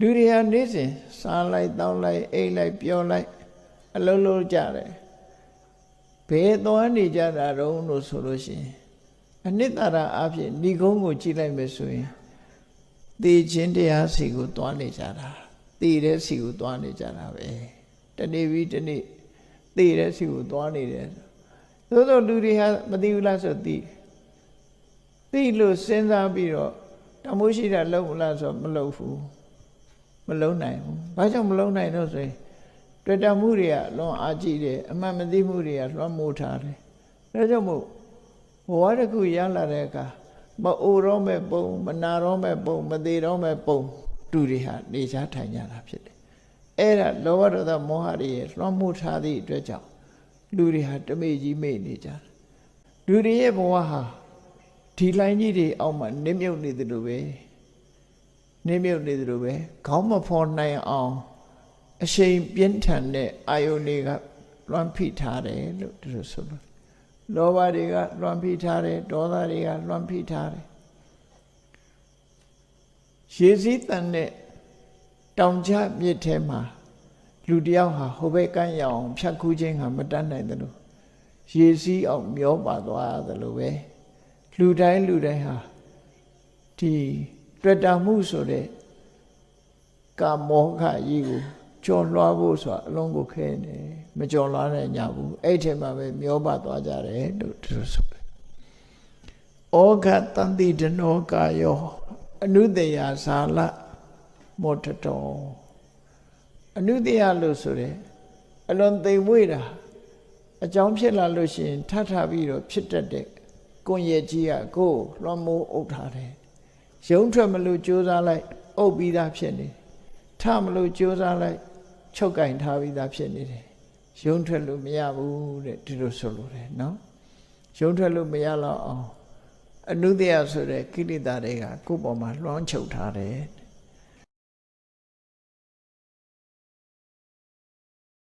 လူတွေဟာနေ့စဉ်စားလိုက်တောင်းလိုက်အိတ်လိုက်ပြောလိုက်အလုံးလုံးကြတယ်ဘယ်သွားနေကြတာတုံးလို့ဆိုလို့ရှိရင်အနှစ်သာရအဖြစ်ဏိကုံးကိုကြည့်လိုက်မယ်ဆိုရင်သေခြင်းတရားစီကိုသွားနေကြတာသေတဲ့စီကိုသွားနေကြတာပဲတနေ့ပြီးတနေ့သေတဲ့စီကိုသွားနေတယ်သို့သောလူတွေဟာမသိဘူးလားဆိုသိသိလို့စဉ်းစားပြီးတော့တမိုးရှိတာလုံးမလားဆိုမလုံးဘူး မလုံးနိုင်ဘူးဘာကြောင့်မလုံးနိုင်တော့ဆိုရင်တွေ့တာမှုတွေကလွန်အားကြီးတယ်အမှန်မသိမှုတွေကလွှမ်းမိုးထားတယ်ဒါကြောင့်မို့ဘဝတစ်ခုရလာတဲ့အခါမအိုတော့မဲ့ပုံမနာတော့မဲ့ပုံမသေးတော့မဲ့ပုံတူတွေဟာနေချထိုင်ကြတာဖြစ်တယ်အဲ့ဒါလောဘဒေါသမောဟတွေရဲ့လွှမ်းမိုးထားသည့်အတွက်ကြောင့်လူတွေဟာတမေကြီးမေ့နေကြတယ်လူတွေရဲ့ဘဝဟာဒီလိုင်းကြီးတွေအောက်မှာနစ်မြုပ်နေသလိုပဲ နစ်မြုပ်နေသလိုပဲခေါင်းမဖော်နိုင်အောင်အရှိန်ပြင်းထန်တဲ့အာယုန်တွေကလွှမ်းဖိထားတယ်လို့သူတို့ဆိုလို့လောဘတွေကလွှမ်းဖိထားတယ်ဒေါသတွေကလွှမ်းဖိထားတယ်ရေစည်းတန်တဲ့တောင်ကျမြစ်ထဲမှာလူတယောက်ဟာဟိုဘက်ကမ်းရအောင်ဖြတ်ကူးခြင်းဟာမတတ်နိုင်တယ်လို့ရေစည်းအောင်မျောပါသွားတယ်လို့ပဲလူတိုင်းလူတိုင်းဟာဒီ တွေ့တာမှုဆိုတဲ့ကာမောဟကြီးကိုကြော်လွှားဖို့ဆိုတာအလုံးကိုခဲနေမကြော်လွှားနိုင်ကြဘူးအဲ့ထဲမှာပဲမျောပါသွားကြတယ်လို့သူတို့ဆိုတယ်ဩဃတန်တိဒနောကာယောအနုတယဇာလမောတတောအနုတယလို့ဆိုတယ်အလွန်သိမ်မွေ့တာအကြောင်းဖြစ်လာလို့ရှိရင်ထထပြီးတော့ဖြစ်တတ်တဲ့ကွန်ရက်ကြီးကကိုယ်လွှမ်းမိုးအုပ်ထားတယ် ရုံးထွက်မလို့ကြိုးစားလိုက်အုပ်ပြီးသားဖြစ်နေထမလို့ကြိုးစားလိုက်ချုပ်ကင်ထားပြီးသားဖြစ်နေတယ်ရုံးထွက်လို့မရဘူးတဲ့ဒီလိုဆိုလိုတယ်နော်ရုံးထွက်လို့မရတော့အောင်အနုတ္တယဆိုတဲ့ကိလေသာတွေကကိုယ့်ပေါ်မှာလွှမ်းချုပ်ထားတယ်